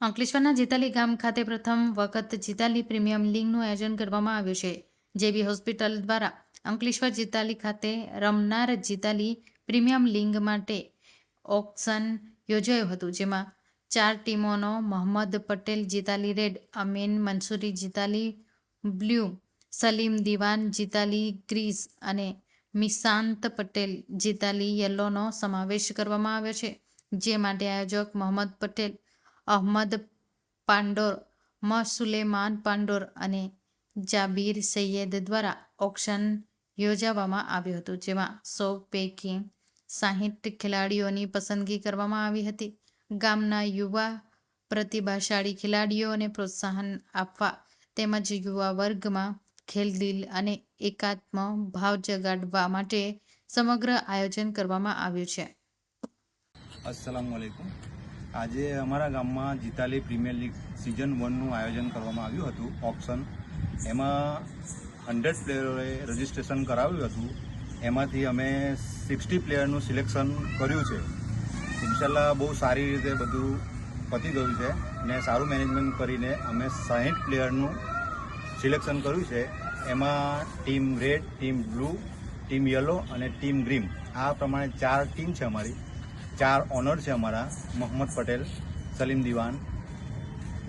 અંકલેશ્વરના જીતાલી ગામ ખાતે પ્રથમ વખત જીતાલી પ્રીમિયમ લીગનું આયોજન કરવામાં આવ્યું છે. જેબી હોસ્પિટલ દ્વારા અંકલેશ્વર જીતાલી ખાતે રમનાર જીતાલી પ્રીમિયમ લીગ માટે ઓક્શન યોજાયું હતું, જેમાં ચાર ટીમોનો Mohammad Patel Jitali red, Amin Mansuri Jitali, blue Salim Diwan Jitali, Greece અને મિશાંત પટેલ જીતાલી યલોનો સમાવેશ કરવામાં આવ્યો છે. જે માટે આયોજક મોહમ્મદ પટેલ અહમદ પાંડોર, મ. સુલેમાન પાંડોર અને જાબીર સૈયદ દ્વારા ઓક્શન યોજવામાં આવ્યું હતું, જેમાં સો પૈકી સાહીઠ ખેલાડીઓની પસંદગી કરવામાં આવી હતી. ગામના યુવા, પ્રતિભાશાળી ખેલાડીઓને પ્રોત્સાહન આપવા તેમજ યુવા વર્ગમાં ખેલદિલ અને એકાત્મ ભાવ જગાડવા માટે સમગ્ર આયોજન કરવામાં આવ્યું છે. અસલામ વાલેકુમ આજે અમારા ગામમાં જીતાલી પ્રીમિયર લીગ સિઝન વનનું આયોજન કરવામાં આવ્યું હતું ઓપ્શન એમાં હંડ્રેડ પ્લેયરોએ રજિસ્ટ્રેશન કરાવ્યું હતું. એમાંથી અમે સિક્સટી પ્લેયરનું સિલેક્શન કર્યું છે. ઇન્શાલ્લાહ બહુ સારી રીતે બધું પતી ગયું છે ને સારું મેનેજમેન્ટ કરીને અમે સાહીઠ પ્લેયરનું સિલેક્શન કર્યું છે. એમાં team red team blue team yellow અને ટીમ ગ્રીન આ પ્રમાણે ચાર ટીમ છે અમારી. ચાર ઓનર છે અમારા. મોહમ્મદ પટેલ, સલીમ દિવાન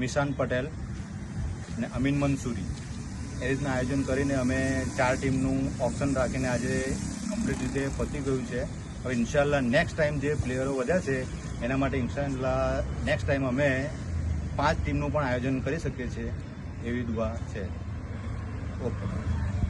મિશાન પટેલ અને અમીન મંસૂરી. એ રીતના આયોજન કરીને અમે ચાર ટીમનું ઓપ્શન રાખીને આજે કમ્પ્લીટ રીતે પતી ગયું છે. હવે ઇન્શાલ્લાહ નેક્સ્ટ ટાઈમ જે પ્લેયરો વધ્યા છે, એના માટે ઇન્શાલ્લાહ નેક્સ્ટ ટાઈમ અમે પાંચ ટીમનું પણ આયોજન કરી શકીએ છીએ. એવી દુઆ છે. ઓકે